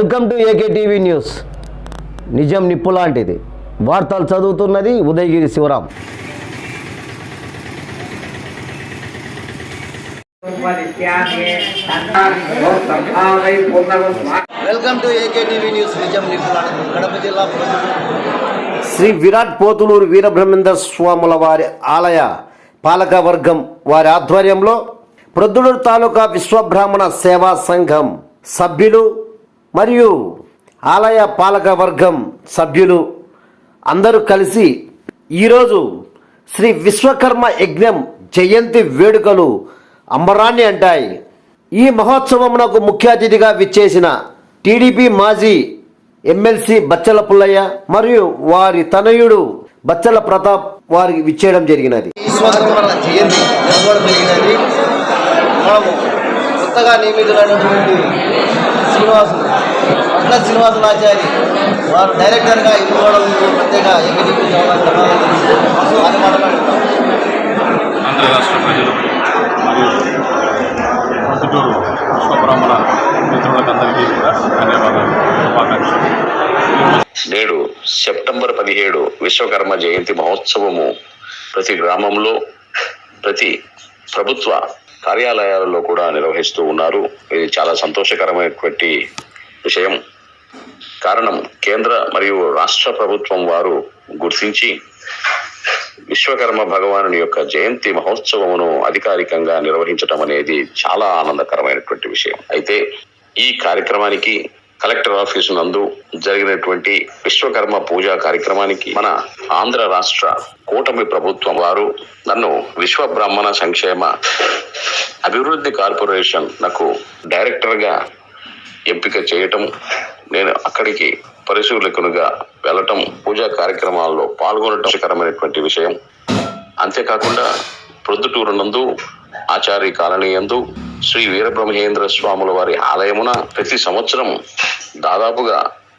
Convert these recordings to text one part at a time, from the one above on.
Welcome to AK TV news. నిజం నిప్పు లాంటిది. వార్తలు చదువుతున్నది Udayagiri Sivaram. Welcome to AK TV news. నిజం నిప్పు లాంటిది. కడప జిల్లా శ్రీ విరాట్ పోతులూరు వీరబ్రహ్మేంద్ర స్వాముల వారి ఆలయ పాలక వర్గం వారి ఆధ్వర్యంలో ప్రొద్దుడూరు తాలూకా విశ్వబ్రాహ్మణ సేవా సంఘం సభ్యులు మరియు ఆలయ పాలక వర్గం సభ్యులు అందరూ కలిసి ఈరోజు శ్రీ విశ్వకర్మ యజ్ఞం జయంతి వేడుకలు అంబరాన్ని అంటాయి. ఈ మహోత్సవమునకు ముఖ్య అతిథిగా విచ్చేసిన టీడీపీ మాజీ ఎమ్మెల్సీ బచ్చల పుల్లయ్య మరియు వారి తనయుడు బచ్చల ప్రతాప్ వారికి విచ్చేయడం జరిగినది. జయంతి జరగడం జరిగినది. మనము కొత్తగా నియమితులైనటువంటి శ్రీనివాసులు పట్ల శ్రీనివాసులాచారి వారు డైరెక్టర్గా ఇవ్వడం ప్రత్యేక ఎగ్జిక్యూటివ్ వారి మాట్లాడుతున్నాం ఆంధ్ర రాష్ట్ర ప్రజలు మరియు ప్రొద్దుటూరు విశ్వబ్రాహ్మణ మిత్రులకందరికీ కూడా ధన్యవాదాలు శుభాకాంక్షలు. నేడు సెప్టెంబర్ పదిహేడు విశ్వకర్మ జయంతి మహోత్సవము ప్రతి గ్రామంలో ప్రతి ప్రభుత్వ కార్యాలయాలలో కూడా నిర్వహిస్తూ ఉన్నారు. ఇది చాలా సంతోషకరమైనటువంటి విషయం. కారణం కేంద్ర మరియు రాష్ట్ర ప్రభుత్వం వారు గుర్తించి విశ్వకర్మ భగవానుని యొక్క జయంతి మహోత్సవమును అధికారికంగా నిర్వహించటం అనేది చాలా ఆనందకరమైనటువంటి విషయం. అయితే ఈ కార్యక్రమానికి కలెక్టర్ ఆఫీసు నందు జరిగినటువంటి విశ్వకర్మ పూజా కార్యక్రమానికి మన ఆంధ్ర రాష్ట్ర కూటమి ప్రభుత్వం వారు నన్ను విశ్వ బ్రాహ్మణ సంక్షేమ అభివృద్ధి కార్పొరేషన్ నాకు డైరెక్టర్గా ఎంపిక చేయటం నేను అక్కడికి పరిశీలకునిగా వెళ్ళటం పూజా కార్యక్రమాల్లో పాల్గొనటం కరమైనటువంటి విషయం. అంతేకాకుండా ప్రొద్దుటూరు నందు ఆచార్య కాలనీ యందు శ్రీ వీరబ్రహ్మేంద్ర స్వాముల వారి ఆలయమున ప్రతి సంవత్సరం దాదాపుగా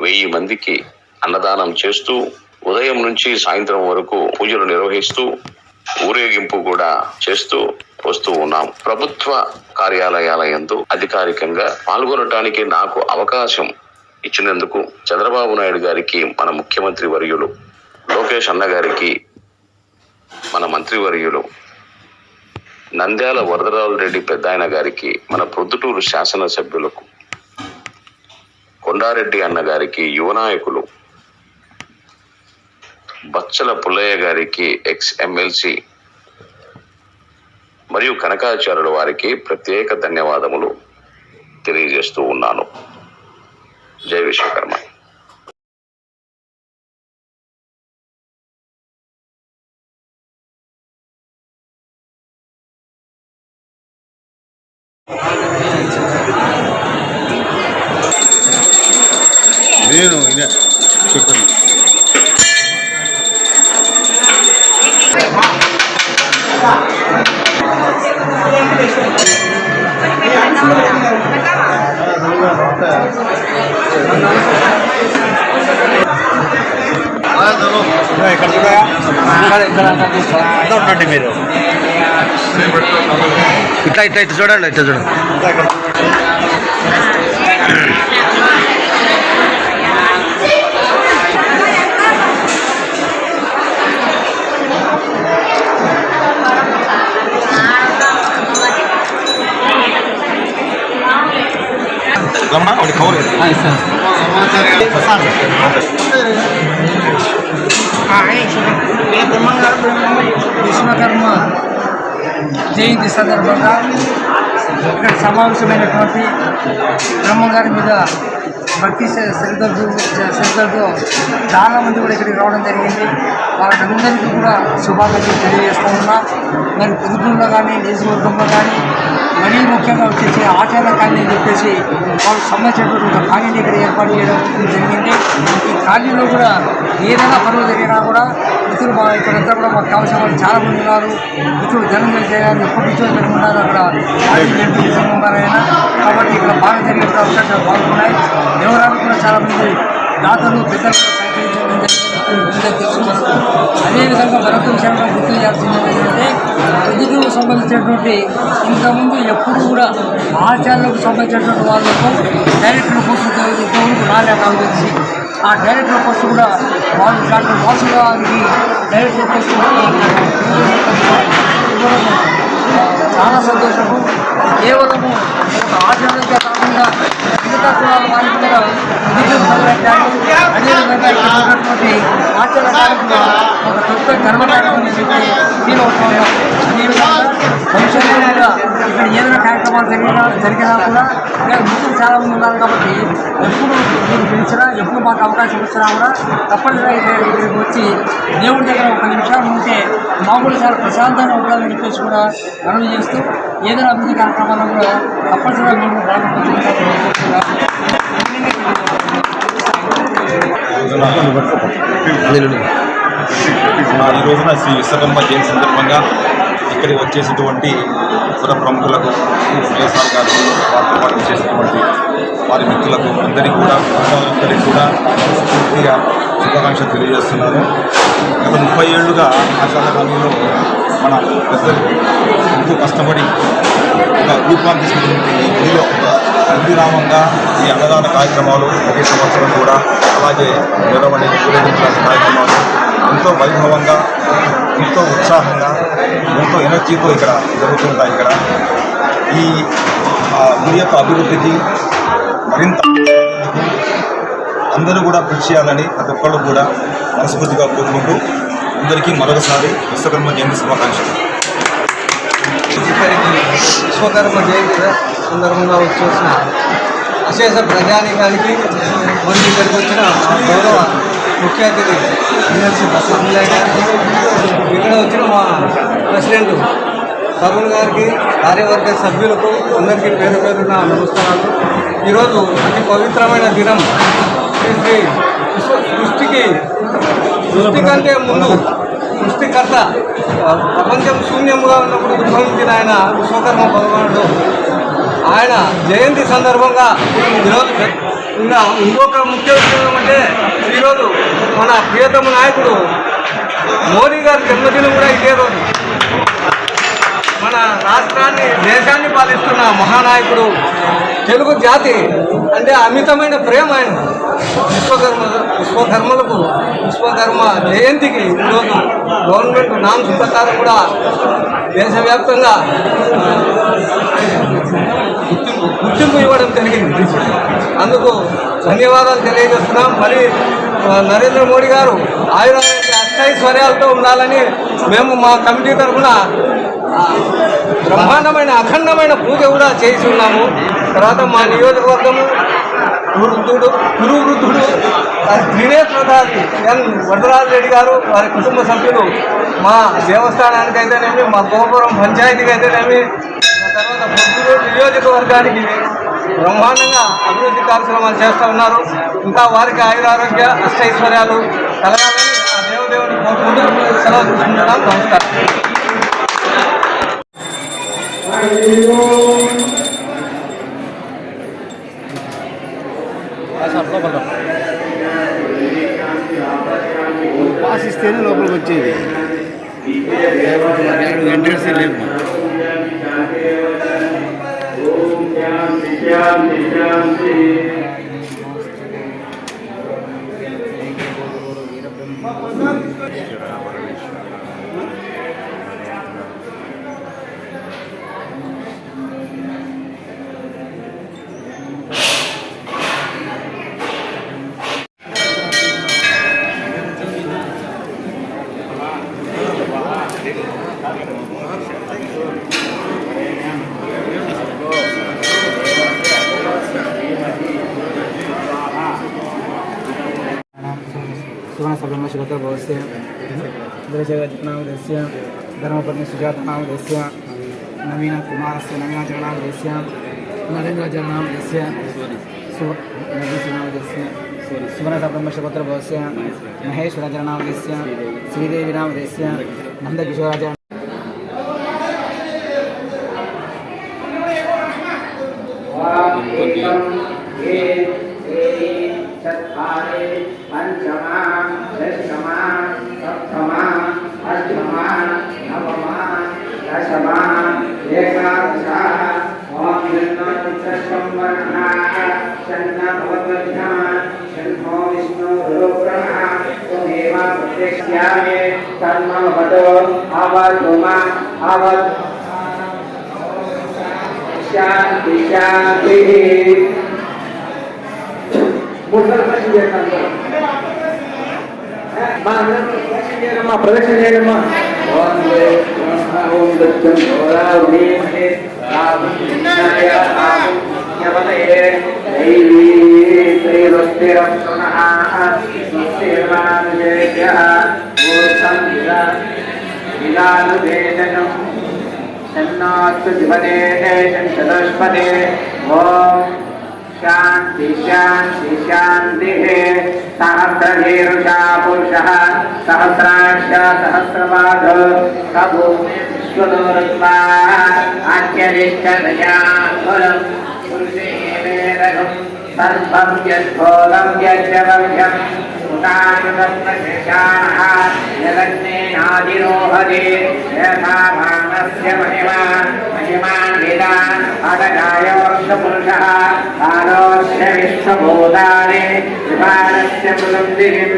వెయ్యి మందికి అన్నదానం చేస్తూ ఉదయం నుంచి సాయంత్రం వరకు పూజలు నిర్వహిస్తూ ఊరేగింపు కూడా చేస్తూ వస్తూ ఉన్నాం. ప్రభుత్వ కార్యాలయాల ఎందు అధికారికంగా పాల్గొనటానికి నాకు అవకాశం ఇచ్చినందుకు చంద్రబాబు నాయుడు గారికి మన ముఖ్యమంత్రి వర్యులు లోకేష్ అన్న గారికి మన మంత్రివర్యులు నంద్యాల వరదరాజు రెడ్డి పెద్దాయన గారికి మన ప్రొద్దుటూరు శాసనసభ్యులకు కొండారెడ్డి అన్న గారికి యువనాయకులు బచ్చల పుల్లయ్య గారికి ఎక్స్ ఎమ్మెల్సీ మరియు కనకాచార్యుల వారికి ప్రత్యేక ధన్యవాదములు తెలియజేస్తూ ఉన్నాను. జై విశ్వకర్మ. నేను ఇదే చెప్పండి ఉండండి మీరు ఇట్లా ఇట్లా ఇట్లా చూడండి ఇట్లా చూడండి రమణ ఒకటి కవర్ విశ్వకర్మ జయంతి సందర్భంగా ఇక్కడ సమావేశమైనటువంటి బ్రహ్మగారి మీద భక్తి శ్ర- శ్రద్ధలతో శ్రద్ధలతో చాలా మంది కూడా ఇక్కడికి రావడం జరిగింది. వాళ్ళందరికీ కూడా శుభాకాంక్షలు తెలియజేస్తూ ఉన్నా. మరి పొదుపుల్లో కానీ నియోజకవర్గంలో కానీ మరీ ముఖ్యంగా వచ్చేసి ఆచార కాలనీ చెప్పేసి వాళ్ళకి సంబంధించినటువంటి ఒక కాలనీ ఇక్కడ ఏర్పాటు చేయడం జరిగింది. ఈ కాలనీలో కూడా ఏదైనా పనులు జరిగినా కూడా ఇతరులు మా ఇక్కడంతా కూడా మాకు కావాల్సిన వాళ్ళు చాలా మంది ఉన్నారు ఇతరులు జనం చేయాలి ఎప్పటి నుంచో ఇక్కడ ఉన్నారు. అక్కడ ఉన్నారైనా కాబట్టి ఇక్కడ బాగా జరిగే అవకాశాలు బాగున్నాయి. దేవరాలు కూడా చాలామంది దాతలు పెద్దలు సహకరించడం జరిగింది. అదేవిధంగా మరొక విషయంలో గుర్తు చేయాల్సింది ఏంటంటే పొద్దుటూరుకు సంబంధించినటువంటి ఇంతకుముందు ఎప్పుడు కూడా ఆచార్యులకు సంబంధించినటువంటి వాళ్ళకు డైరెక్టర్ పోస్ట్ ఇంతవరకు రాలే నాకు తెలిసి. ఆ డైరెక్టర్ పోస్ట్ కూడా వాళ్ళు డాక్టర్ వాసు గారికి డైరెక్టర్ పోస్ట్ చాలా సంతోషము. కేవలము ఒక ఆచరణకే కాకుండా మిగతా కులాల వారికి కూడా విద్యుత్ మొదలెట్టాలి ఇక్కడ ఉన్నటువంటి కార్యక్రమం ఒక కొత్త చెప్పి ఫీల్ అవుతున్నాం భవిష్యత్తులో కూడా ఇక్కడ ఏదైనా కార్యక్రమాలు జరిగినా జరిగినా కూడా ఇక్కడ మిత్రులు చాలా మంది ఉన్నారు కాబట్టి ఎప్పుడు మీరు పిలిచినా ఎప్పుడు మాకు అవకాశం వచ్చినా కూడా తప్పనిసరిగా ఇక్కడికి వచ్చి దేవుడి దగ్గర ఒక నిమిషాలు ఉంటే మాకు కూడా చాలా ప్రశాంతంగా ఉండాలని చెప్పేసి కూడా మనవి చేస్తూ ఏదైనా అభివృద్ధి కార్యక్రమాల్లో కూడా తప్పనిసరిగా మేము ఈ రోజున శ్రీ విశ్వకర్మ జయంతి సందర్భంగా ఇక్కడికి వచ్చేసినటువంటి పుర ప్రముఖులకు వైఎస్ఆర్ గారు వారితో పాటు చేసినటువంటి వారి మిత్రులకు అందరికీ కూడా కుటుంబాలందరికీ కూడా పూర్తిగా శుభాకాంక్షలు తెలియజేస్తున్నాను. గత ముప్పై ఏళ్ళుగా ఆశాల మన పెద్దలు ఎంతో కష్టపడి ఒక రూపాన్ని తీసుకున్నటువంటి గుడిలో ఒక నిర్విరామంగా ఈ అన్నదాన కార్యక్రమాలు ప్రతి సంవత్సరం కూడా అలాగే నిలవని ఊరేగించాల్సిన కార్యక్రమాలు ఎంతో వైభవంగా ఎంతో ఉత్సాహంగా ఎంతో ఎనర్జీతో ఇక్కడ జరుగుతుంటాయి ఇక్కడ. ఈ ఆ, యొక్క అభివృద్ధికి మరింత అందరూ కూడా కృషి చేయాలని ప్రతి ఒక్కళ్ళు కూడా మనస్ఫూర్తిగా కోరుకుంటూ అందరికీ మరొకసారి విశ్వకర్మ జయంతి శుభాకాంక్షలు. విశ్వకర్మ జయంతి సందర్భంగా వచ్చేసిన అశేష ప్రజానీకానికి మరియు ఇక్కడికి వచ్చిన మా గౌరవ ముఖ్య అతిథి ఎమ్మెల్సీ బసవరామయ్య గారికి ఇక్కడ వచ్చిన మా ప్రెసిడెంట్ తరుణ్ గారికి కార్యవర్గ సభ్యులకు అందరికీ పేరు పేరున నమస్కారాలు. ఈరోజు అతి పవిత్రమైన దినం. శ్రీ సృష్టికి సృష్టి కంటే ముందు సృష్టికర్త ప్రపంచం శూన్యంగా ఉన్నప్పుడు ఉద్భవించిన ఆయన విశ్వకర్మ భగవానుడు. ఆయన జయంతి సందర్భంగా ఈరోజు ఇంకా ఇంకొక ముఖ్య విషయం అంటే ఈరోజు మన ప్రియతమ నాయకుడు మోడీ గారి జన్మదినం కూడా ఇదే రోజు. మన రాష్ట్రాన్ని దేశాన్ని పాలిస్తున్న మహానాయకుడు తెలుగు జాతి అంటే అమితమైన ప్రేమ ఆయన. విశ్వకర్మ విశ్వకర్మలకు విశ్వకర్మ జయంతికి ఈరోజు గవర్నమెంట్ నామ్స్ ప్రకారం కూడా దేశవ్యాప్తంగా గుర్తింపు ఇవ్వడం జరిగింది. అందుకు ధన్యవాదాలు తెలియజేస్తున్నాం. మరి నరేంద్ర మోడీ గారు ఆయుర అష్టైశ్వర్యాలతో ఉండాలని మేము మా కమిటీ తరఫున బ్రహ్మాండమైన అఖండమైన పూజ కూడా చేసి ఉన్నాము. తర్వాత మా నియోజకవర్గము వృద్ధుడు గురు వృద్ధుడు త్రినేత్రధారి ఎన్ వరదరాజు రెడ్డి గారు వారి కుటుంబ సభ్యులు మా దేవస్థానానికి అయితేనేమి మా గోపురం పంచాయతీకి అయితేనేమి తర్వాత పొద్దుటూరు నియోజకవర్గానికి బ్రహ్మాండంగా అభివృద్ధి కార్యక్రమాలు చేస్తూ ఉన్నారు. ఇంకా వారికి ఆయురారోగ్య అష్టైశ్వర్యాలు కలగాలని ఆ దేవదేవుని కోరుకుంటూ సెలవు తీసుకుంటున్నాం. నమస్కారం. పాస్ ఇస్తేనే లోపలికి వచ్చేది. ఎంట్రన్స్ లేవు Deseante, deseante. सुखना सभी में सुखता बहुत से दृश्य जितना उद्देश्य धर्मपत्नी सुजाता नाम उद्देश्य नवीना कुमार से नवीना जगनाम उद्देश्य नरेंद्र जगनाम उद्देश्य उद्देश्य सुवर्ण सप्तमशपत्र भवस्य महेश्वर जननामदेश्य श्रीदेवीनामदेश्य नन्दकिशोराज Thank you. ब्रह्मणाः शन्न भवद्मध्यमा शन्नो विष्णुरुप्रः तदेवा प्रत्यक्ष्यामि तन्मवतो आवतु मा आवत् शान्ति शान्तिः మా ప్రదక్షిణ చేయడమ్మా ఓం దత్తం ఓరా ఉమే మహే రామ కృష్ణాయ రామ यवतये दैवी श्रीरुस्थिरं पुनः स्थिर्वानुजेभ्यः मूर्तं विलानुभेदनं तन्नास्तु सहस्राक्ष सहस्रपाद स भूमिश्वरो रत्वा सर्वं यद्भोगं यज्जवभ्यम् उदानुदत्तशेषाः जगन्नेनादिरोहदे यथा भानस्य महिमा महिमान्विता अदगाय वर्षपुरुषः कालोस्य विश्वभूतानि विपानस्य पुनन्दिरिम्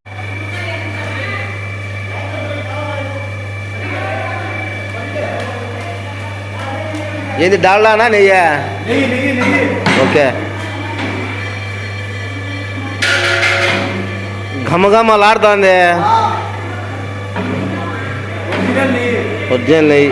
ఏంది డాల్డానా నెయ్యా? ఓకే. ఘమఘమలాడుతోంది. ఒరిజినల్ నెయ్యి.